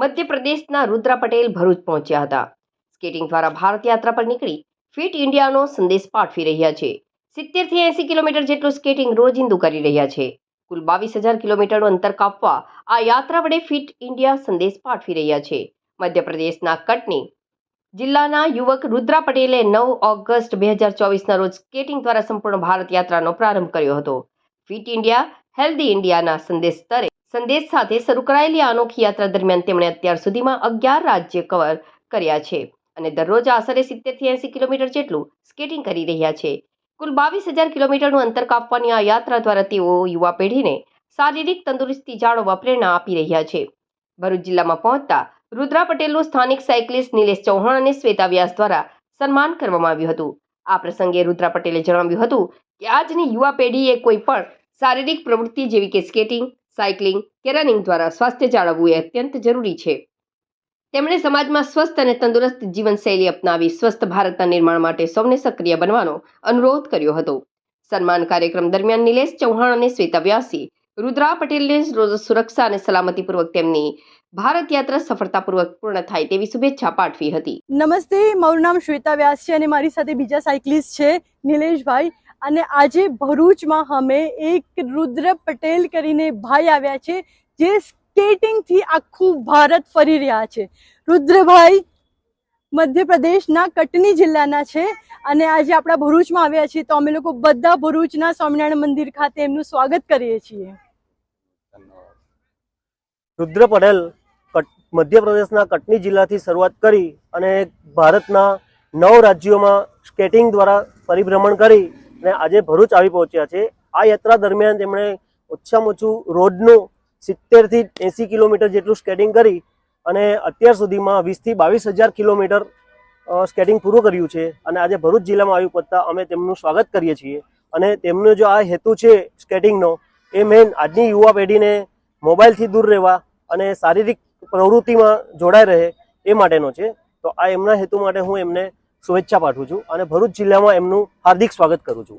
મધ્યપ્રદેશના રુદ્રા પટેલ ભરૂચ પહોંચ્યા હતા. સ્કેટિંગ દ્વારા ભારત યાત્રા પર નીકળી ફિટ ઇન્ડિયાનો સંદેશ પાઠવી રહ્યા છે. સિત્તેરથી એંસી કિલોમીટર જેટલું સ્કેટિંગ રોજિંદુ કરી રહ્યા છે. કુલ બાવીસ હજાર કિલોમીટરનું અંતર કાપવા આ યાત્રા વડે ફિટ ઇન્ડિયા સંદેશ પાઠવી રહ્યા છે. મધ્યપ્રદેશના કટની જિલ્લાના યુવક રુદ્રા પટેલે નવ ઓગસ્ટ બે હજાર ચોવીસના રોજ સ્કેટિંગ દ્વારા સંપૂર્ણ ભારત યાત્રાનો પ્રારંભ કર્યો હતો. ફિટ ઇન્ડિયા, હેલ્ધી ઇન્ડિયાના સંદેશ સ્તરે સંદેશ સાથે શરૂ કરાયેલી આ અનોખી યાત્રા દરમિયાન તેમણે અત્યાર સુધીમાં અગિયાર રાજ્ય કવર કર્યા છે અને દરરોજ આશરે સિત્તેરથી એંસી કિલોમીટર જેટલું સ્કેટિંગ કરી રહ્યા છે. કુલ બાવીસ હજાર કિલોમીટરનું અંતર કાપવાની આ યાત્રા દ્વારા તેઓ યુવા પેઢીને શારીરિક તંદુરસ્તી જાળવવા પ્રેરણા આપી રહ્યા છે. ભરૂચ જિલ્લામાં પહોંચતા રુદ્રા પટેલનું સ્થાનિક સાયકલિસ્ટ નિલેશ ચૌહાણ અને શ્વેતા વ્યાસ દ્વારા સન્માન કરવામાં આવ્યું હતું. આ પ્રસંગે રુદ્રા પટેલે જણાવ્યું હતું કે આજની યુવા પેઢીએ કોઈ પણ શારીરિક પ્રવૃત્તિ જેવી કે સ્કેટિંગ સાયકલિંગ કે રનિંગ દ્વારા સ્વાસ્થ્ય જાળવવું એ અત્યંત જરૂરી છે. તેમણે સમાજમાં સ્વસ્થ અને તંદુરસ્ત જીવનશૈલી અપનાવી સ્વસ્થ ભારતના નિર્માણ માટે સૌને સક્રિય બનવાનો અનુરોધ કર્યો હતો. સન્માન કાર્યક્રમ દરમિયાન નિલેશ ચૌહાણ અને શ્વેતા વ્યાસી, રુદ્રા પટેલને રોજ સુરક્ષા અને સલામતીપૂર્વક તેમની ભારત યાત્રા સફળતાપૂર્વક પૂર્ણ થાય તેવી શુભેચ્છા પાઠવી હતી. નમસ્તે, મારું નામ શ્વેતા વ્યાસ છે અને મારી સાથે બીજા સાયકલિસ્ટ છે નિલેશભાઈ. અને આજે ભરૂચમાં અમે એક રુદ્ર પટેલ કરીને ભાઈ આવ્યા છે, જે સ્કેટિંગથી આખું ભારત ફરી રહ્યા છે. રુદ્રભાઈ મધ્યપ્રદેશના કટની જિલ્લાના છે અને આજે આપણા ભરૂચમાં આવ્યા છીએ તો અમે લોકો બધા ભરૂચના સ્વામિનારાયણ મંદિર ખાતે એમનું સ્વાગત કરીએ છીએ. રુદ્ર પટેલ મધ્યપ્રદેશના કટની જિલ્લાથી શરૂઆત કરી અને ભારતના નવ રાજ્યોમાં સ્કેટિંગ દ્વારા પરિભ્રમણ કરી અને આજે ભરૂચ આવી પહોંચ્યા છે. આ યાત્રા દરમિયાન તેમણે ઓછામાં ઓછું રોડનું સિત્તેરથી એંસી કિલોમીટર જેટલું સ્કેટિંગ કરી અને અત્યાર સુધીમાં વીસથી બાવીસ હજાર કિલોમીટર સ્કેટિંગ પૂરું કર્યું છે. અને આજે ભરૂચ જિલ્લામાં આવી પહોંચતા અમે તેમનું સ્વાગત કરીએ છીએ. અને તેમનો જો આ હેતુ છે સ્કેટિંગનો, એ મેઇન આજની યુવા પેઢીને મોબાઈલથી દૂર રહેવા અને શારીરિક પ્રવૃત્તિમાં જોડાઈ રહે એ માટેનો છે. તો આ એમના હેતુ માટે હું એમને શુભેચ્છા પાઠવું છું અને ભરૂચ જિલ્લામાં એમનું હાર્દિક સ્વાગત કરું છું.